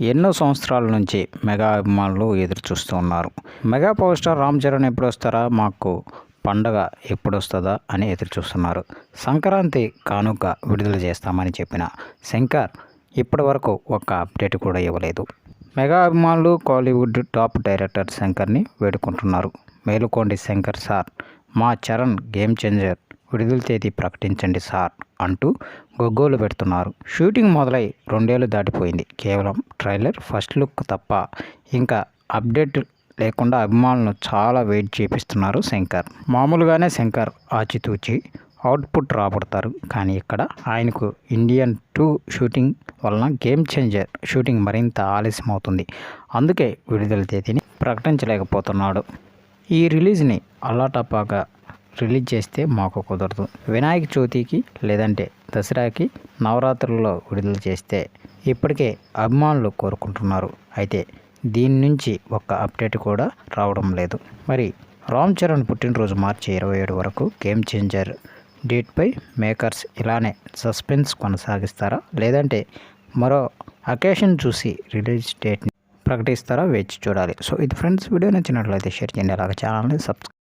ఎన్నో సంవత్సరాల నుంచి మెగా అభిమానులు ఎదురు చూస్తూ ఉన్నారు. Mega power star Ram Charan ఎప్పుడు వస్తారా మాకు పండగ ఎప్పుడు వస్తుందా అని ఎదురు చూస్తున్నారు సంక్రాంతి కానుక విడుదల చేస్తామని చెప్పిన శంకర్ ఇప్పటి వరకు ఒక్క అప్డేట్ కూడా ఇవ్వలేదు. మెగా అభిమానులు కాలీవుడ్ టాప్ డైరెక్టర్ శంకర్ని వేడుకుంటున్నారు. మేలుకోండి శంకర్ సార్. మా చరణ్ గేమ్ చేంజర్. విడుదల తేదీ ప్రకటించండి సార్. అంటూ గొగ్గోలు పెడుతున్నారు. షూటింగ్ మొదలై రెండేళ్ళు దాటిపోయింది. కేవలం ట్రైలర్ ఫస్ట్ లుక్ తప్ప ఇంకా అప్డేట్ లేకుండా అభిమానులను చాలా వెయిట్ చేపిస్తున్నారు శంకర్. మామూలుగానే శంకర్ ఆచితూచి అవుట్పుట్ రాబడతారు. కానీ ఇక్కడ ఆయనకు ఇండియన్ టూ షూటింగ్ వలన గేమ్ చేంజర్ షూటింగ్ మరింత ఆలస్యం అవుతుంది అందుకే విడుదల తేదీని ప్రకటించలేకపోతున్నాడు. ఈ రిలీజ్ని అల్లాటపాగా రిలీజ్ చేస్తే మాకు కుదరదు. వినాయక చవితికి లేదంటే దసరాకి నవరాత్రుల్లో విడుదల చేస్తే ఇప్పటికే అభిమానులు కోరుకుంటున్నారు. అయితే దీని నుంచి ఒక్క అప్డేట్ కూడా రావడం లేదు. మరి రామ్ చరణ్ పుట్టినరోజు మార్చి ఇరవై ఏడు వరకు గేమ్ చేంజర్ డేట్పై మేకర్స్ ఇలానే సస్పెన్స్ కొనసాగిస్తారా? లేదంటే మరో అకేషన్ చూసి రిలీజ్ డేట్ని ప్రకటిస్తారా? వేచి చూడాలి. సో ఇది ఫ్రెండ్స్ వీడియో నచ్చినట్లయితే షేర్ చేయండి. అలాగే ఛానల్ని సబ్స్క్రైబ్